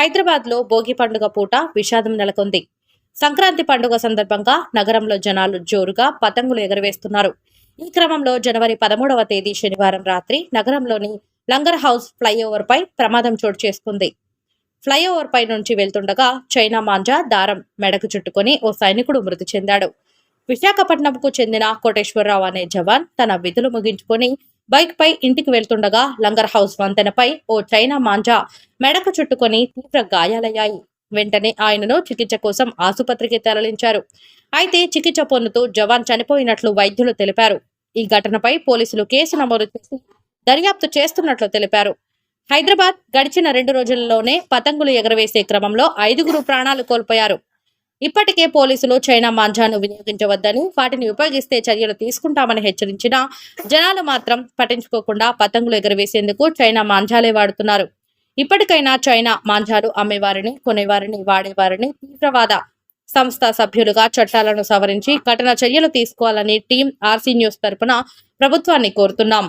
హైదరాబాద్లో భోగి పండుగ పూట విషాదం నెలకొంది. సంక్రాంతి పండుగ సందర్భంగా నగరంలో జనాలు జోరుగా పతంగులు ఎగరవేస్తున్నారు. ఈ క్రమంలో జనవరి పదమూడవ తేదీ శనివారం రాత్రి నగరంలోని లంగర్ హౌస్ ఫ్లైఓవర్ పై ప్రమాదం చోటు చేసుకుంది. ఫ్లైఓవర్ పై నుంచి వెళ్తుండగా చైనా మాంజా దారం మెడకు చుట్టుకొని ఓ సైనికుడు మృతి చెందాడు. విశాఖపట్నంకు చెందిన కోటేశ్వరరావు అనే జవాన్ తన విధులు ముగించుకొని బైక్ పై ఇంటికి వెళ్తుండగా లంగర్ హౌస్ వంతెనపై ఓ చైనా మాంజా మెడకు చుట్టుకొని తీవ్ర గాయాలయ్యాయి. వెంటనే ఆయనను చికిత్స కోసం ఆసుపత్రికి తరలించారు. అయితే చికిత్స పొందుతూ జవాన్ చనిపోయినట్లు వైద్యులు తెలిపారు. ఈ ఘటనపై పోలీసులు కేసు నమోదు చేసి దర్యాప్తు చేస్తున్నట్లు తెలిపారు. హైదరాబాద్ గడిచిన రెండు రోజుల్లోనే పతంగులు ఎగరవేసే క్రమంలో ఐదుగురు ప్రాణాలు కోల్పోయారు. ఇప్పటికే పోలీసులు చైనా మాంజాను వినియోగించవద్దని వాటిని ఉపయోగిస్తే చర్యలు తీసుకుంటామని హెచ్చరించినా జనాలు మాత్రం పట్టించుకోకుండా పతంగులు ఎగరవేసేందుకు చైనా మాంజాలే వాడుతున్నారు. ఇప్పటికైనా చైనా మాంజాలు అమ్మేవారిని కొనేవారిని వాడేవారిని తీవ్రవాద సంస్థ సభ్యులుగా చట్టాలను సవరించి కఠిన చర్యలు తీసుకోవాలని టీం ఆర్సీ న్యూస్ తరపున ప్రభుత్వాన్ని కోరుతున్నాం.